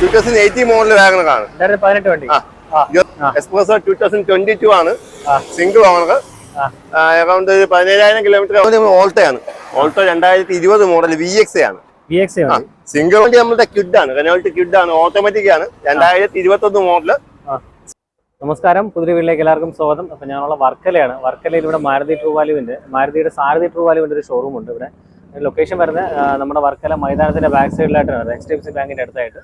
Two thousand eighty model വാഗണറാണ് പതിനെട്ട് വണ്ടി. Spresso two thousand twenty two ആണ്. Single owner. അറൗണ്ട് പതിനേഴായിരം കിലോമീറ്റർ ഓൾട്ടോയാണ് ഓൾട്ടോ രണ്ടായിരത്തി ഇരുപത് മോഡൽ വി എക്സ് ആണ്. സിംഗിൾ വണ്ടി. നമ്മുടെ ക്യുഡ് ആണ്. റെനോൾട്ട് ക്യുഡ് ആണ്. ഓട്ടോമാറ്റിക് ആണ്. രണ്ടായിരത്തി ഇരുപത്തി ഒന്ന് മോഡൽ നമസ്കാരം. പുതിയ വീട്ടിലേക്ക് എല്ലാവർക്കും സ്വാഗതം. അപ്പൊ ഞാനുള്ള വർക്കലയാണ്. വർക്കലയിൽ ഇവിടെ മാരുതി ട്രൂ വാലുവിന്റെ മാരുതിയുടെ സാരഥി ട്രൂ വാലുവിന്റെ ഒരു ഷോറൂം ഉണ്ട് ഇവിടെ. ലൊക്കേഷൻ വരുന്നത് നമ്മുടെ വർക്കല മൈതാനത്തിന്റെ ബാക്ക് സൈഡിലായിട്ടാണ് എച്ച് ഡി എഫ് സി ബാങ്കിന്റെ അടുത്തായിട്ട്.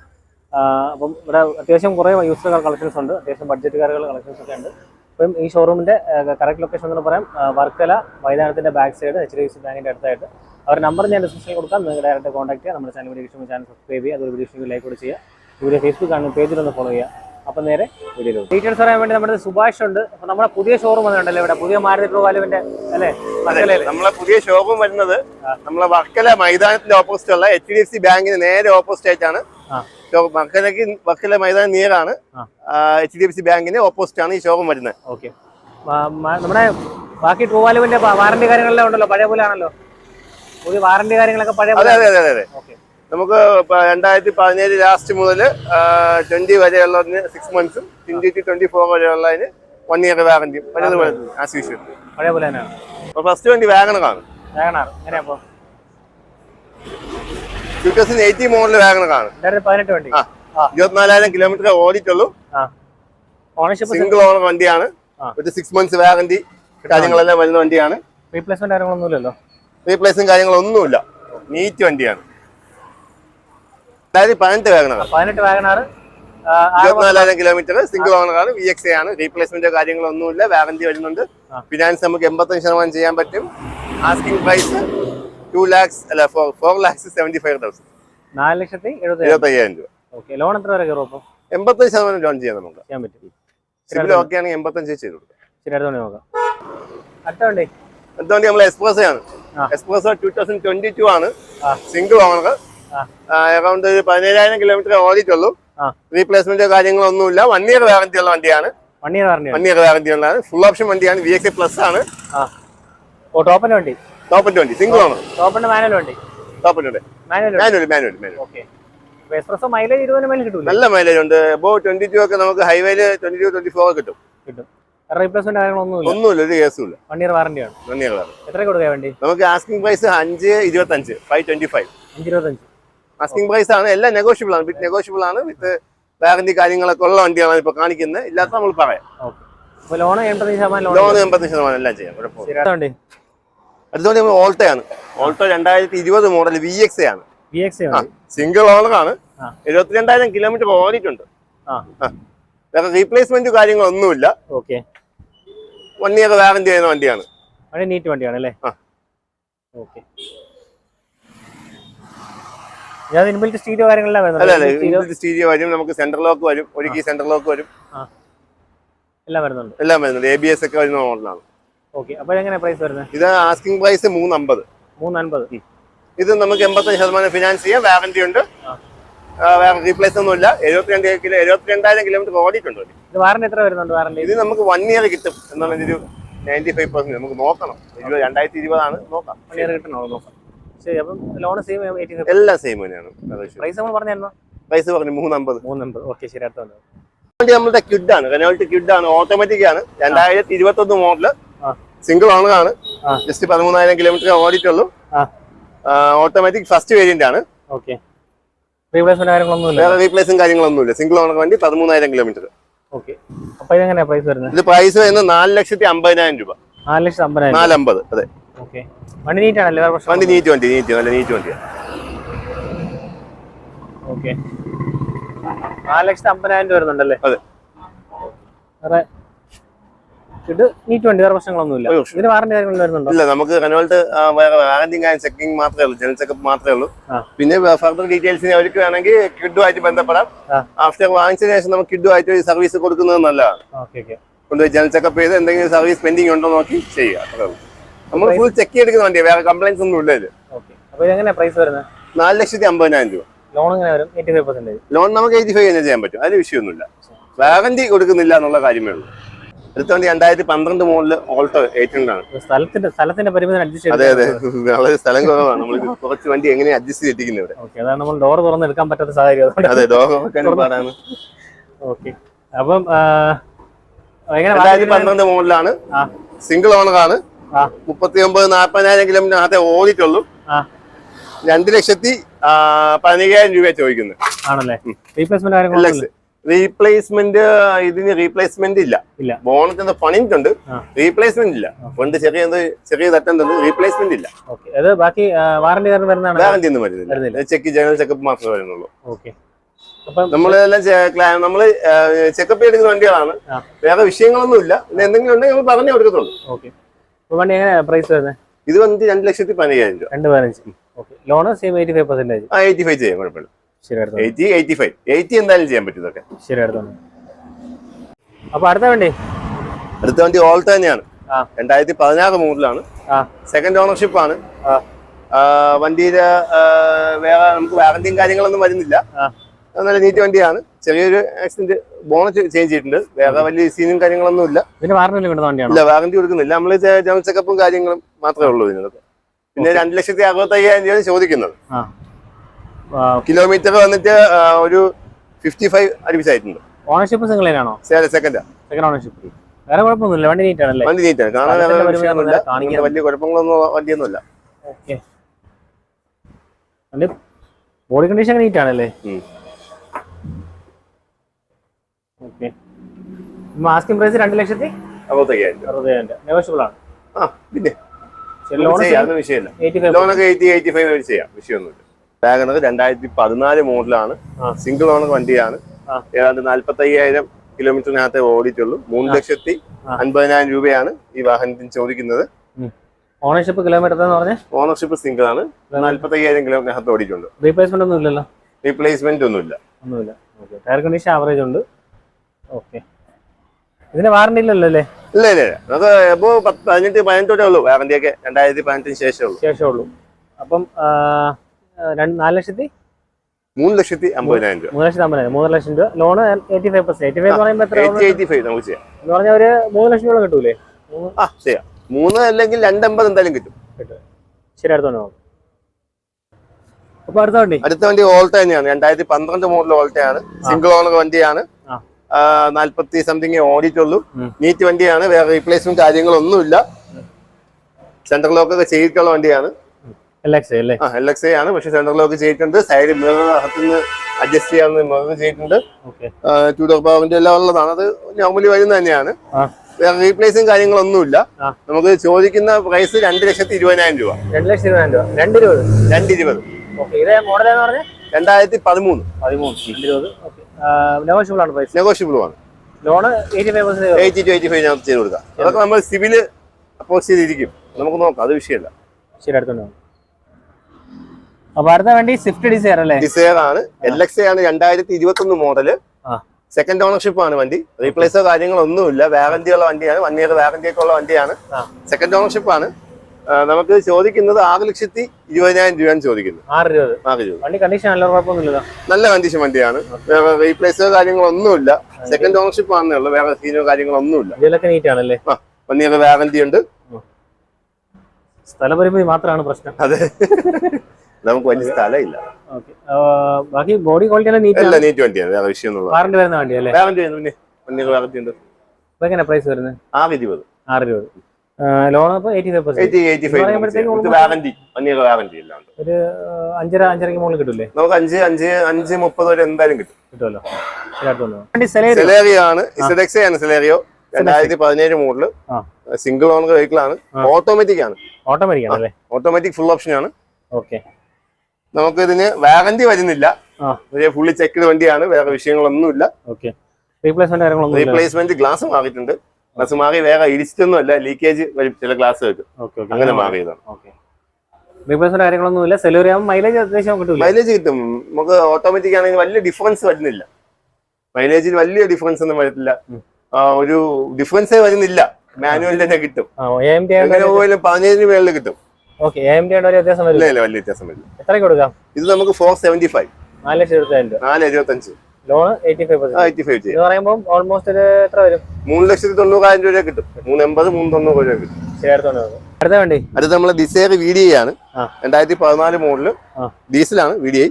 അപ്പം ഇവിടെ അത്യാവശ്യം കുറേ യൂസർ കളക്ഷൻസ് ഉണ്ട്. അത്യാവശ്യം ബഡ്ജറ്റ് കാറുകൾ കളക്ഷൻസ് ഒക്കെ ഉണ്ട്. അപ്പം ഈ ഷോറൂമിന്റെ കറക്റ്റ് ലൊക്കേഷൻ എന്ന് പറയാം വർക്കല മൈതാനത്തിന്റെ back side H D F C ബാങ്കിന്റെ അടുത്തായിട്ട്. അവരുടെ നമ്പർ ഞാൻ ഡിസ്ക്രിപ്ഷനിൽ കൊടുക്കാം. നിങ്ങൾ ഡയറക്റ്റ് കോൺടാക്ട് ചെയ്യാം. നമ്മുടെ ചാനൽ വീഡിയോ ചാനൽ സബ്സ്ക്രൈബ് ചെയ്യുക. അതൊരു വീഡിയോ ലൈക്ക് കൂടി ചെയ്യുക. വീഡിയോ ഫേസ്ബുക്ക് ആണ് പേജിലൊന്ന് ഫോളോ ചെയ്യുക. അപ്പം നേരെ വീഡിയോ ഡീറ്റെയിൽസ് അറിയാൻ വേണ്ടി നമ്മുടെ സുഭാഷ് ഉണ്ട്. അപ്പം നമ്മുടെ പുതിയ ഷോറൂം വന്നിട്ടുണ്ടല്ലോ ഇവിടെ. പുതിയ മാരുതി പ്രോവാലുവിന്റെ അല്ലേ? നമ്മളെ പുതിയ ഷോറൂം വരുന്നത് നമ്മളെ വർക്കല മൈതാനത്തിന്റെ ഓപ്പോസിറ്റ് ഉള്ള എച്ച് ഡി എഫ് സി ബാങ്കിന് നേരെ ഓപ്പോസിറ്റ് ആയിട്ടാണ് വർക്കലയ്ക്ക് വർക്കല മൈതാനം നിയറാണ്. എച്ച് ഡി എഫ് സി ബാങ്കിന്റെ ഓപ്പോസിറ്റ് ആണ് ഈ ഷോറൂം വരുന്നത്. ഓക്കെ. നമ്മുടെ ബാക്കി ട്രൂ വാലുവിന്റെ വാറന്റി കാര്യങ്ങളെല്ലാം ഉണ്ടല്ലോ പഴയ പോലെ ആണല്ലോ? ഒരു വാറന്റി കാര്യങ്ങളൊക്കെ പഴയ അതെ അതെ അതെ അതെ. നമുക്ക് രണ്ടായിരത്തി പതിനേഴ് ലാസ്റ്റ് മുതൽ ട്വന്റി വരെയുള്ളതിന് സിക്സ് മന്ത്സും ട്വന്റി ടു ട്വന്റി ഫോർ വരെയുള്ളതിന് വൺ ഇയർ വാറന്റിയും ആസ് യൂഷ്വൽ പഴയ പോലെ തന്നെയാണ്. ഫസ്റ്റ് വണ്ടി വാഗണറാണ് വേഗണാർ എങ്ങനെയാ അപ്പൊ? ടൂ തൗസൻഡ് എയ്റ്റി മോഡൽ വാഗണറാണ് രണ്ടായിരത്തി പതിനെട്ട് വണ്ടി. ഇരുപത്തിനാലായിരം കിലോമീറ്റർ ഓടിയിട്ടുള്ളൂ. ഓണർഷിപ്പ് സിംഗിൾ ഓണർ വണ്ടിയാണ്. ഒരു സിക്സ് മന്ത്സ് വാറന്റി കാര്യങ്ങളെല്ലാം വരുന്ന വണ്ടിയാണ്. റീപ്ലേസ്മെന്റ് കാര്യങ്ങളൊന്നുമില്ലല്ലോ? റീപ്ലേസും കാര്യങ്ങളൊന്നുമില്ല. നീറ്റ് വണ്ടിയാണ്. അതായത് പതിനെട്ട് വാഗണർ പതിനെട്ട് വാഗണാർ ഇരുപത്തിനാലായിരം കിലോമീറ്റർ സിംഗിൾ ഓണർ ആണ് വി എക്സ് ആണ്. റീപ്ലേസ്മെന്റ് കാര്യങ്ങളൊന്നുമില്ല വാറന്റി വരുന്നുണ്ട്. ഫിനാൻസ് നമുക്ക് എൺപത്തഞ്ച് ശതമാനം ചെയ്യാൻ പറ്റും. ആസ്കിംഗ് പ്രൈസ് ടു ലാക്സ് അല്ല four lakhs seventy five thousand നാല് ലക്ഷത്തി എഴുപത്തി ഇരുപത്തി അയ്യായിരം രൂപ. ഓക്കെ ലോൺ എത്ര വരെ കയറും അപ്പം? എൺപത്തഞ്ച് ശതമാനം ലോൺ ചെയ്യാൻ നമുക്ക്. ചെയ്യാൻ പറ്റും. ഓക്കെ ആണെങ്കിൽ എൺപത്തഞ്ച് ചെയ്ത് കൊടുക്കാം. ശരി അടുത്ത വണ്ടി നോക്കാം. അടുത്ത വണ്ടി. അതുകൊണ്ട് നമ്മൾ എക്സ്പ്രസ് ആണ്. Express two thousand twenty two ആണ്. Single owner. അറൗണ്ട് പതിനേഴായിരം കിലോമീറ്റർ ഓടിയിട്ടുള്ളൂ. റീപ്ലേസ്മെന്റോ റീപ്ലേസ്മെന്റ് കാര്യങ്ങളൊന്നുമില്ല വൺ ഇയർ വാറന്റി ഉള്ള വണ്ടിയാണ്. വൺ ഇയർ വാറന്റി ഉള്ളതാണ്. ഫുൾ ഓപ്ഷൻ വണ്ടിയാണ്. വി എക്സ് പ്ലസ് ആണ്. ഓട്ടോ ഓപ്പൺ വണ്ടി. ടോപ്പിന്റെ വണ്ടി. സിംഗിൾ ആണോ? ടോപ്പിന്റെ മാനുവൽ വണ്ടി. Top manual manual manual manual mileage ഇരുപതിന് മേലെ കിട്ടൂല? നല്ല മൈലേജ് ഉണ്ട്. അപ്പോ ട്വന്റി ടു ഒക്കെ നമുക്ക് ഹൈവേയിൽ ട്വന്റി ടു ട്വന്റി ഫോർ കിട്ടും. കിട്ടും റീപ്ലേസ്മെന്റ് കാര്യങ്ങളൊന്നുമില്ല? ഒന്നുമില്ല. ഒരു കേസും ഇല്ല. വൺ ഇയർ വാറന്റിയാണ് വൺ ഇയർ വാറന്റി എത്ര കൊടുക്കാൻ വേണ്ടി? നമുക്ക് ആസ്കിംഗ് പ്രൈസ് അഞ്ച് ഇരുപത്തഞ്ച്. ഫൈവ് ട്വന്റി ഫൈവ് ഇരുപത്തഞ്ച് ആസ്കിംഗ് പ്രൈസ് ആണ്. എല്ലാം നെഗോഷ്യബിൾ ആണ്. വിത്ത് നെഗോഷ്യബിൾ ആണ്. വിത്ത് വാറന്റി കാര്യങ്ങളൊക്കെ ഉള്ള വണ്ടിയാണ് ഇപ്പൊ കാണിക്കുന്നത്. ഇല്ലാത്ത നമ്മൾ പറയാം. ലോൺ എൺപത് ശതമാനം ലോൺ എൺപത് ശതമാനം എല്ലാം ചെയ്യാം. കുഴപ്പമില്ല. അടുത്ത വണ്ടി അടുത്തോടെ നമ്മൾ ഓൾട്ടയാണ്. ഓൾട്ടോ രണ്ടായിരത്തി ഇരുപത് മോഡൽ വി എക്സ് ആണ്. സിംഗിൾ ഓണറാണ്. എഴുപത്തിരണ്ടായിരം കിലോമീറ്റർ ഓടിയിട്ടുണ്ട്. വേറെ റീപ്ലേസ്മെന്റ് കാര്യങ്ങളൊന്നുമില്ല. ഓക്കെ വൺ ഇയർ വാറന്റി ചെയ്യുന്ന വണ്ടിയാണ്. വണ്ടി നീറ്റ് വണ്ടിയാണ് അല്ലേ. ഓക്കെ സ്റ്റീരിയോ കാര്യങ്ങളെല്ലാം അല്ല അല്ല? സ്റ്റീരിയോ സ്റ്റീരിയോ വരും നമുക്ക് സെന്റർ ലോക്ക് വരും ഒരു കീ സെന്റർ ലോക്ക് വരും. എല്ലാം വരുന്നുണ്ട്. എല്ലാം വരുന്നുണ്ട്. എ ബി എസ് ഒക്കെ വരുന്ന മോഡലാണ് ഓക്കെ അപ്പോൾ എങ്ങനെ പ്രൈസ് വരുന്നത്? ഇത് ആസ്കിംഗ് പ്രൈസ് മൂന്ന് അമ്പത് മൂന്ന് അൻപത് ഇത് നമുക്ക് എൺപത്തഞ്ച് ശതമാനം ഫിനാൻസ് ചെയ്യാം വാറന്റി ഉണ്ട്. വേറെ റീപ്ലേസ് ഒന്നുമില്ല എഴുപത്തിരണ്ട് കിലോ എഴുപത്തിരണ്ടായിരം കിലോമീറ്റർ ഓടിയിട്ടുണ്ട്. ഇത് വാറന്റി എത്ര വരുന്നുണ്ട് വാറന്റി ഇത് നമുക്ക് വൺ ഇയർ കിട്ടും എന്നുള്ള ഒരു നയന്റി ഫൈവ് പെർസെന്റ് നമുക്ക് നോക്കണം. ഇരുപത് രണ്ടായിരത്തി ഇരുപതാണ് നോക്കാം. വൺ ഇയർ കിട്ടണോ നോക്കാം. ശരി അപ്പം ലോൺ സെയിം എല്ലാം സെയിം തന്നെയാണ്. പ്രൈസ് നമ്മൾ പറഞ്ഞായിരുന്നു? പ്രൈസ് പറഞ്ഞു മൂന്നമ്പത്. മൂന്ന് അൻപത് ഓക്കെ ശരി അടുത്ത വണ്ടി നമ്മുടെ ക്യുഡ് ആണ്. റെനോൾട്ട് ക്യുഡ് ആണ്. ഓട്ടോമാറ്റിക് ആണ്. രണ്ടായിരത്തി ഇരുപത്തി ഒന്ന് മോഡൽ. സിംഗിൾ ഓണർ ആണ്. ജസ്റ്റ് പതിമൂന്നായിരം കിലോമീറ്റർ ഓടിയിട്ടുള്ളൂ. ഓട്ടോമാറ്റിക് ഫസ്റ്റ് വേരിയന്റ് ആണ്. വേറെ റീപ്ലേസും കാര്യങ്ങളൊന്നുമില്ല. സിംഗിൾ ഓണർ വണ്ടി പതിമൂന്നായിരം കിലോമീറ്റർ ഇത് പ്രൈസ് വരുന്നത് നാല് ലക്ഷത്തി അമ്പതിനായിരം രൂപ. നാലമ്പത് അതെ. വണ്ടി നീറ്റ് ആണല്ലേ? വണ്ടി നീറ്റ് വണ്ടി നീറ്റ് നല്ല നീറ്റ് വണ്ടിയാണ് ഓക്കെ നാല് ലക്ഷത്തി അമ്പതിനായിരം രൂപ വരുന്നുണ്ടല്ലേ? അതെ. ഇത് നീറ്റ് വണ്ടി വേറെ പ്രശ്നങ്ങളൊന്നുമില്ല. ഇതിന് വാറന്റി വരുന്നുണ്ടോ? ഇല്ല നമുക്ക് റെനോൾട്ട് വേറെ വാറന്റിയും കാര്യം ചെക്കിംഗ് മാത്രമേ ഉള്ളൂ. ജനറൽ ചെക്കപ്പ് മാത്രമേ ഉള്ളൂ. പിന്നെ ഫർദർ ഡീറ്റെയിൽസിന് അവർക്ക് വേണമെങ്കിൽ കിഡുമായിട്ട് ബന്ധപ്പെടാം. ആഫ്റ്റർ വാങ്ങിച്ചതിന് ശേഷം നമുക്ക് കിഡുമായിട്ട് ഒരു സർവീസ് കൊടുക്കുന്നത് നല്ലതാണ്. കൊണ്ടുപോയി ജനറൽ ചെക്കപ്പ് ചെയ്ത് എന്തെങ്കിലും സർവീസ് പെൻഡിങ് ഉണ്ടോ നോക്കി ചെയ്യുക. അത്രേ ഉള്ളൂ. നമ്മൾ ഫുൾ ചെക്ക് ചെയ്തെടുക്കുന്ന വണ്ടിയാ വേറെ കംപ്ലൈൻസ് ഒന്നും ഇല്ല ഇതിൽ. ഓക്കെ അപ്പൊ പ്രൈസ് വരുന്നത് നാല് ലക്ഷത്തി അമ്പതിനായിരം രൂപ. ലോൺ എങ്ങനെ വരും? എയ്റ്റി ഫൈവ് പെർസെന്റേജ് ലോൺ നമുക്ക് എയ്റ്റി ഫൈവ് തന്നെ ചെയ്യാൻ പറ്റും. അതിന് വിഷയമൊന്നുമില്ല. വാറന്റി കൊടുക്കുന്നില്ല എന്നുള്ള കാര്യമേ ഉള്ളൂ. അടുത്ത വണ്ടി രണ്ടായിരത്തി പന്ത്രണ്ട് മോഡൽ ഓൾട്ടോ എയ്റ്റ് ആണ് സ്ഥലത്തിന്റെ സ്ഥലത്തിന്റെ പരിമിതി അഡ്ജസ്റ്റ് അതെ അതെ. വളരെ സ്ഥലം കുറവാണ്. നമ്മൾ കുറച്ച് വണ്ടി എങ്ങനെ അഡ്ജസ്റ്റ് ചെയ്തിരിക്കുന്നത് ഇവിടെ? ഓക്കെ അതാണ് നമ്മൾ ഡോർ തുറന്ന് എടുക്കാൻ പറ്റാത്ത സാഹചര്യം അതെ ഡോർ തുറക്കാൻ പാടാണ്. ഓക്കെ. അപ്പം എങ്ങനെ രണ്ടായിരത്തി പന്ത്രണ്ട് മോഡലാണ്. സിംഗിൾ ഓണർ ആണ് മുപ്പത്തി ഒമ്പത് നാൽപ്പതിനായിരം കിലോമീറ്റർ അകത്തെ ഓടിയിട്ടുള്ളൂ. രണ്ട് ലക്ഷത്തി പതിനയ്യായിരം രൂപ ചോദിക്കുന്നത് ആണല്ലേ? റീപ്ലേസ്മെന്റ് റീപ്ലേസ്മെന്റ് ഇതിന് റീപ്ലേസ്മെന്റ് ഇല്ല. ഇല്ല. ബോണറ്റ് പണിഞ്ഞിട്ടുണ്ട് ആ. റീപ്ലേസ്മെന്റ് ഇല്ല. ഫണ്ട് ചെറിയ ചെറിയ തട്ടുന്നുണ്ട് റീപ്ലേസ്മെന്റ് ഇല്ല. അത് ബാക്കി വാറന്റി വരുന്നതാണ്? വാറന്റി ഒന്നും വരുന്നില്ല. ചെക്ക് ജനറൽ ചെക്കപ്പ് മാത്രമേ വരുന്നുള്ളൂ. ഓക്കെ നമ്മളെല്ലാം നമ്മൾ ചെക്കപ്പ് എടുക്കുന്ന വണ്ടികളാണ്. വേറെ വിഷയങ്ങളൊന്നും ഇല്ല. എന്തെങ്കിലും ഉണ്ടെങ്കിൽ നമ്മൾ പറഞ്ഞു കൊടുക്കത്തുള്ളൂ. ഓക്കെ പ്രൈസ് വരുന്നത് ഇത് വന്നിട്ട് രണ്ട് ലക്ഷത്തി പതിനയ്യായിരം രൂപ. രണ്ട് പതിനഞ്ച്. Loan same eighty five percentage ആ എയ്റ്റി ഫൈവ് ചെയ്യാം കുഴപ്പമില്ല. Eighty eighty five. എയ്റ്റി എന്തായാലും ചെയ്യാൻ പറ്റും ഇതൊക്കെ. ശരി അടുത്ത അപ്പൊ അടുത്ത വണ്ടി? അടുത്ത വണ്ടി ഓൾട്ട് തന്നെയാണ്. രണ്ടായിരത്തി പതിനാറ് മൂന്നിലാണ് സെക്കൻഡ് ഓണർഷിപ്പ് ആണ്. വണ്ടിയിൽ വേറെ നമുക്ക് വാറന്റിയും കാര്യങ്ങളൊന്നും വരുന്നില്ല. നല്ല നീറ്റ് വണ്ടിയാണ്. ചെറിയൊരു ആക്സിഡന്റ് ബോണറ്റ് ചേഞ്ച് ചെയ്തിട്ടുണ്ട്. വേറെ വലിയ സീനും കാര്യങ്ങളൊന്നും ഇല്ല. ഇല്ല വാറന്റി കൊടുക്കുന്നില്ല. നമ്മൾ ജനറൽ ചെക്കപ്പും കാര്യങ്ങളും മാത്രമേ ഉള്ളൂ ഇതിനകത്ത്. പിന്നെ രണ്ട് ലക്ഷത്തി അറുപത്തി അയ്യായിരം രൂപയാണ് ചോദിക്കുന്നത്. കിലോമീറ്റർ വന്നിട്ട് ഒരു ഫിഫ്റ്റി ഫൈവ് അടുപ്പിച്ചായിട്ടുണ്ട് ഓണർഷിപ്പ് സിംഗിൾ ആണോ? സെക്കൻഡ് സെക്കൻഡ് ഓണർഷിപ്പ് വേറെ കുഴപ്പമൊന്നുമില്ല വണ്ടി നീറ്റ് ആണല്ലേ? വണ്ടി നീറ്റാണ് കാണാൻ വലിയ കുഴപ്പങ്ങളൊന്നും വണ്ടിയൊന്നുമില്ല. ഓക്കെ. ബോഡി കണ്ടീഷൻ നീറ്റ് ആണല്ലേ. ഓക്കെ. മാസ്കിംഗ് പ്രൈസ് രണ്ട് ലക്ഷത്തി അറുപത്തയ്യായിരം അറുപത്തയ്യായിരം നെഗോഷ്യബിൾ ആണ്. ആ പിന്നെ. ലോണൊക്കെ എയ്റ്റി എയ്റ്റി ഫൈവ് ചെയ്യാം. വിഷയമൊന്നുമില്ല. വാഗണർ രണ്ടായിരത്തി പതിനാല് മോഡലാണ് സിംഗിൾ ഓണർ വണ്ടിയാണ്. ഏതാണ്ട് നാല്പത്തി അയ്യായിരം കിലോമീറ്ററിനകത്തെ ഓടിയിട്ടുള്ളൂ. മൂന്ന് ലക്ഷത്തി അൻപതിനായിരം രൂപയാണ് ഈ വാഹനത്തിന് ചോദിക്കുന്നത്. ഓണർഷിപ്പ് കിലോമീറ്റർ എന്ന് പറഞ്ഞാൽ ഓണർഷിപ്പ് സിംഗിൾ ആണ് നാല്പത്തി അയ്യായിരം കിലോമീറ്ററിനകത്ത് ഓടിയിട്ടുണ്ട്. റീപ്ലേസ്മെന്റ് ഒന്നും ഇല്ലല്ലോ റീപ്ലേസ്മെന്റ് ഒന്നുമില്ല. ഒന്നുമില്ല ടയർ കണ്ടീഷൻ ആവറേജ് ഉണ്ട്. ഓക്കെ ഇതിന് വാറണ്ടി ഇല്ലല്ലോ അല്ലേ? ഇല്ല ഇല്ല പത്ത് പതിനെട്ട് പതിനെട്ടോടെ ഉള്ളൂ. വാറണ്ടിയൊക്കെ ഒക്കെ രണ്ടായിരത്തി പതിനെട്ടിന് ശേഷമുള്ളൂ ശേഷമേ ഉള്ളൂ. അപ്പം നാല് ലക്ഷത്തി? മൂന്ന് ലക്ഷത്തി അമ്പതിനായിരം രൂപ. മൂന്ന് ലക്ഷത്തി അമ്പതിനായിരം മൂന്ന് ലക്ഷം രൂപ. Loan eighty five percent. Eighty five പറയുമ്പോൾ എന്ന് പറഞ്ഞാൽ ഒരു മൂന്ന് ലക്ഷം രൂപ കിട്ടൂലേ? ആ ചെയ്യാം. മൂന്ന് അല്ലെങ്കിൽ രണ്ടമ്പത് എന്തായാലും കിട്ടും. കിട്ടും. ശരി അടുത്തോണ്ട് അപ്പൊ അടുത്ത വണ്ടി. അടുത്ത വണ്ടി ഓൾട്ട തന്നെയാണ്. രണ്ടായിരത്തി പന്ത്രണ്ട് മോഡൽ ഓൾട്ടയാണ് സിംഗിൾ ഓണർ വണ്ടിയാണ്. നാല്പത്തി സംതിങ് ഓടിയിട്ടുള്ളൂ. നീറ്റ് വണ്ടിയാണ്. വേറെ റീപ്ലേസ്മെന്റ് കാര്യങ്ങളൊന്നുമില്ല. സെൻട്രൽ ലോക്കൊക്കെ ചെയ്തിട്ടുള്ള വണ്ടിയാണ്. എൽ എക്സ് ആണ്. പക്ഷെ സെന്റർ ലോക്ക് ചെയ്തിട്ടുണ്ട്. സൈഡ് മിറർ അകത്തുനിന്ന് അഡ്ജസ്റ്റ് ചെയ്യാവുന്ന മിറർ ചെയ്തിട്ടുണ്ട്. ടൂ ഡോർ പവറിന്റെ എല്ലാം ഉള്ളതാണ്. അത് നോർമലി വരുന്ന തന്നെയാണ്. വേറെ റീപ്ലേസും കാര്യങ്ങളൊന്നുമില്ല. നമുക്ക് ചോദിക്കുന്ന പ്രൈസ് രണ്ട് ലക്ഷത്തി ഇരുപതിനായിരം രൂപ. രണ്ട് ലക്ഷത്തി ഇരുപതിനായിരം രൂപ. രണ്ട് ഇരുപത്? രണ്ട് ഇരുപത്. മോഡൽ എന്ന് പറഞ്ഞാൽ രണ്ടായിരത്തി പതിമൂന്ന്. പതിമൂന്ന്. നെഗോഷ്യബിൾ ആണ് പ്രൈസ് നെഗോഷ്യബിൾ ആണ്. Loan eighty two eighty five ചെയ്ത് കൊടുക്കാം. അതൊക്കെ നമ്മൾ സിവിൽ അപ്പോസ് ചെയ്തിരിക്കും. നമുക്ക് നോക്കാം. അത് വിഷയമല്ല. ശരി അടുത്തുണ്ടാവും അപ്പൊ അടുത്ത വണ്ടി സ്വിഫ്റ്റ് ഡിസയർ അല്ലേ? ഡിസയർ ആണ്. എൽ എക്സ് ആണ് രണ്ടായിരത്തി ഇരുപത്തി ഒന്ന് മോഡൽ സെക്കൻഡ് ഓണർഷിപ്പ് ആണ് വണ്ടി. റീപ്ലേസോ കാര്യങ്ങളൊന്നുമില്ല വാറന്റി ഉള്ള വണ്ടിയാണ്. വൺ ഇയർ വാറന്റി ഒക്കെ ഉള്ള വണ്ടിയാണ്. സെക്കൻഡ് ഓണർഷിപ്പ് ആണ്. നമുക്ക് ചോദിക്കുന്നത് ആറ് ലക്ഷത്തി ഇരുപതിനായിരം രൂപയാണ് ചോദിക്കുന്നത്. വണ്ടി കണ്ടീഷൻ നല്ല കണ്ടീഷൻ വണ്ടിയാണ്. വേറെ റീപ്ലേസോ കാര്യങ്ങളൊന്നുമില്ല സെക്കൻഡ് ഓണർഷിപ്പ് ആണെന്നേ ഉള്ളൂ. വേറെ സീനോ കാര്യങ്ങളൊന്നുമില്ല വൺ ഇയർ വാറന്റി ഉണ്ട്. സ്ഥലപരിമിതി മാത്രമാണ് പ്രശ്നം. അതെ. നമുക്ക് വലിയ സ്ഥലമില്ല. ഓക്കെ. ബാക്കി ബോഡി ക്വാളിറ്റി നീറ്റ് നീറ്റ് വണ്ടിയാണ്. വേറെ വിഷയമൊന്നുമില്ല വാറണ്ടി വരുന്ന വണ്ടി അല്ലേ? വാറന്റി ഉണ്ട് പിന്നെ ഉണ്ട്. ഇപ്പൊ എങ്ങനെ പ്രൈസ് വരുന്നത്? ആറ് ഇരുപത്. ആറ് ഇരുപത്. Loan eighty five percent warranty എല്ലാം ഉണ്ട്. ഒരു അഞ്ചര അഞ്ചരയ്ക്ക് മുകളിൽ കിട്ടൂലേ? നമുക്ക് അഞ്ച് അഞ്ച് അഞ്ച് മുപ്പത് വരെ എന്തായാലും കിട്ടും. കിട്ടുമല്ലോ. സെലേറിയോ ആണ്. ആണ് രണ്ടായിരത്തി പതിനേഴ് മോഡൽ. സിംഗിൾ ഓണർ വെഹിക്കിൾ ആണ്. ഓട്ടോമാറ്റിക് ആണ്. ഓട്ടോമാറ്റിക് ആണല്ലേ? ഓട്ടോമാറ്റിക് ഫുൾ ഓപ്ഷൻ ആണ്. ഓക്കെ. നമുക്ക് ഇതിന് വാറന്റി വരുന്നില്ല ഫുള്ളി ചെക്ക് വണ്ടിയാണ് വേറെ വിഷയങ്ങളൊന്നുമില്ല. റീപ്ലേസ്മെന്റ് റീപ്ലേസ്മെന്റ് ഗ്ലാസ് മാറിയിട്ടുണ്ട്. ഗ്ലാസ് മാറി വേറെ ഇടിച്ചിട്ടൊന്നും അല്ല ലീക്കേജ് ചില ഗ്ലാസ് വെക്കും അങ്ങനെ മാറിയതാണ്. റീപ്ലേസ്മെന്റ് കാര്യങ്ങളൊന്നുമില്ല. സെലറി ആകുമ്പോൾ മൈലേജ് അത്യാവശ്യം കിട്ടൂല. മൈലേജ് കിട്ടും. നമുക്ക് ഓട്ടോമാറ്റിക് ആണെങ്കിൽ വലിയ ഡിഫറൻസ് വരുന്നില്ല. മൈലേജിൽ വലിയ ഡിഫറൻസ് ഒന്നും വരത്തില്ല. ഒരു ഡിഫറൻസേ വരുന്നില്ല. മാനുവൽ തന്നെ കിട്ടും. എങ്ങനെ പോയാലും പതിനേഴിന് മേളിൽ കിട്ടും. ഓക്കെ വലിയ വ്യത്യാസം വരില്ല. എത്രയ്ക്ക് കൊടുക്കാം? ഇത് നമുക്ക് ഫോർ സെവന്റി ഫൈവ് നാല് ലക്ഷം നാല് എഴുപത്തഞ്ച്. Loan eighty five percent eighty five പറയുമ്പോൾ ഓൾമോസ്റ്റ് ഒരു എത്ര വരും? മൂന്ന് ലക്ഷത്തി തൊണ്ണൂറായിരം രൂപ കിട്ടും. മൂന്ന് എൺപത് മൂന്ന് തൊണ്ണൂറ് രൂപ കിട്ടും. അടുത്ത വണ്ടി? അടുത്ത നമ്മളെ ഡിസൈർ വി ഡി ആണ്. രണ്ടായിരത്തി പതിനാല് മോഡൽ ഡീസലാണ് വി ഡി ഐ.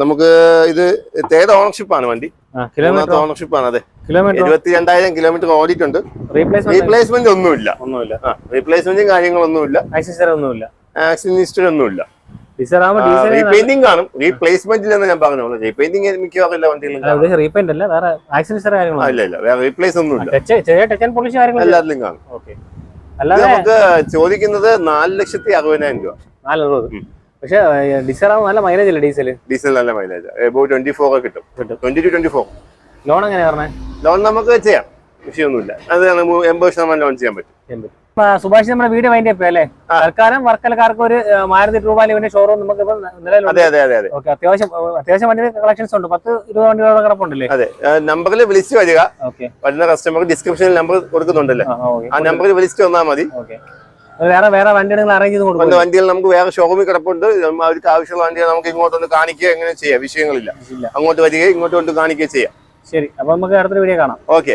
നമുക്ക് ഇത് തേർഡ് ഓണർഷിപ്പ് ആണ് വണ്ടി. കിലോമീറ്റർ മൂന്നാമത്തെ ഓണർഷിപ്പ് ആണ് അതെ. കിലോമീറ്റർ എഴുപത്തി രണ്ടായിരം കിലോമീറ്റർ ഓടിയിട്ടുണ്ട്. റീപ്ലേസ്മെന്റ് ഒന്നുമില്ല. ഒന്നുമില്ല. റീപ്ലേസ്മെന്റും കാര്യങ്ങളൊന്നുമില്ല. ഒന്നുമില്ല. ആക്സിഡന്റ് ഒന്നുമില്ല. റീപെയിന്റിംഗ് കാണും. റീപ്ലേസ്മെന്റ് ഞാൻ പറഞ്ഞോളൂ റീപെയിന്റിംഗ് മിക്കവാറും എല്ലാ വണ്ടികളും റീപെയിന്റ് അല്ല വേറെ ആക്സിഡന്റ് ഇല്ല ഇല്ല വേറെ റീപ്ലേസ് ഒന്നുമില്ല. എല്ലാത്തിലും കാണും. അല്ലാതെ നമുക്ക് ചോദിക്കുന്നത് നാല് ലക്ഷത്തി അറുപതിനായിരം രൂപ. നാല് അറുപത്. പക്ഷെ ഡീസൽ ആകുമ്പോൾ നല്ല മൈലേജ് അല്ലേ ഡീസൽ? ഡീസൽ നല്ല മൈലേജ് എബോ ട്വന്റി ഫോർ കിട്ടും. Twenty two twenty four loan എങ്ങനെയാ പറഞ്ഞത് ലോൺ നമുക്ക് ചെയ്യാം. വിഷയമൊന്നുമില്ല. അത് എൺപത് ശതമാനം ലോൺ ചെയ്യാൻ പറ്റും. സുഭാഷ് നമ്മുടെ വീട് വൈൻഡ് അപ്പ് അല്ലേ. തൽക്കാലം വർക്കലക്കാർക്ക് ഒരു മാരുതി ട്രൂബാലിന്റെ ഷോറൂം നമുക്ക് അത്യാവശ്യം അത്യാവശ്യം വണ്ടി കളക്ഷൻസ് ഉണ്ട്. പത്ത് ഇരുപത് വണ്ടികളുടെ കിടപ്പുണ്ടല്ലേ? അതെ. നമ്പറിൽ വിളിച്ചു വരിക. വരുന്ന കസ്റ്റമർക്ക് ഡിസ്ക്രിപ്ഷനിൽ നമ്പർ കൊടുക്കുന്നുണ്ടല്ലോ? ആ നമ്പറിൽ വിളിച്ചിട്ട് വന്നാൽ മതി. വേറെ വേറെ വണ്ടി നിങ്ങൾ അറേഞ്ച് ചെയ്ത് കൊടുക്കും വണ്ടികൾ നമുക്ക് വേറെ ഷോറൂമിൽ കിടപ്പുണ്ട്. അവർക്ക് ആവശ്യമുള്ള വണ്ടികൾ നമുക്ക് ഇങ്ങോട്ടൊന്ന് കാണിക്കുക എങ്ങനെ ചെയ്യാം. വിഷയങ്ങളില്ല. അങ്ങോട്ട് വരികയും ഇങ്ങോട്ട് കൊണ്ട് കാണിക്കുകയും ചെയ്യാം. ശരി. അപ്പൊ നമുക്ക് അടുത്തൊരു വീഡിയോ കാണാം. ഓക്കെ